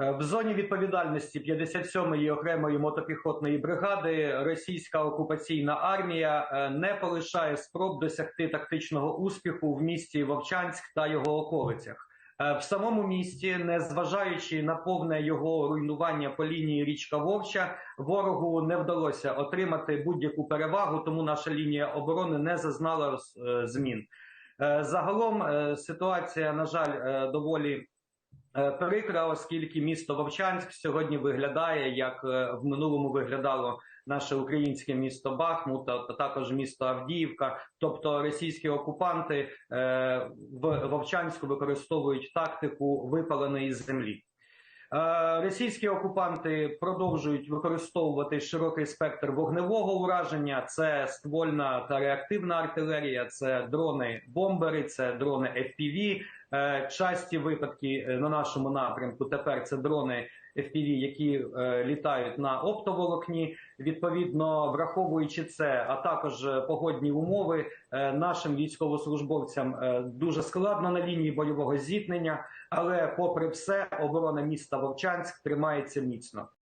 Е, В зоні відповідальності 57-ї окремої мотопіхотної бригади російська окупаційна армія е, не полишає спроб досягти тактичного успіху в місті Вовчанськ та його околицях. Е, В самому місті, незважаючи на повне його руйнування по лінії річка Вовча, ворогу не вдалося отримати будь-яку перевагу, тому наша лінія оборони не зазнала змін. Загалом ситуація, на жаль, доволі прикра, оскільки місто Вовчанськ сьогодні виглядає як е, в минулому виглядало наше українське місто Бахмут, а також місто Авдіївка. Тобто російські окупанти е, в Вовчанську використовують тактику випаленої землі. Е, Російські окупанти продовжують використовувати широкий спектр вогневого ураження. Це ствольна та реактивна артилерія, це дрони бомбери, це дрони FPV. Е, Часті випадки е, на нашому напрямку тепер це дрони FPV, які е, літають на оптоволокні. Відповідно, враховуючи це, а також погодні умови, нашим військовослужбовцям дуже складно на лінії бойового зіткнення. Але, попри все, оборона міста Вовчанськ тримається міцно.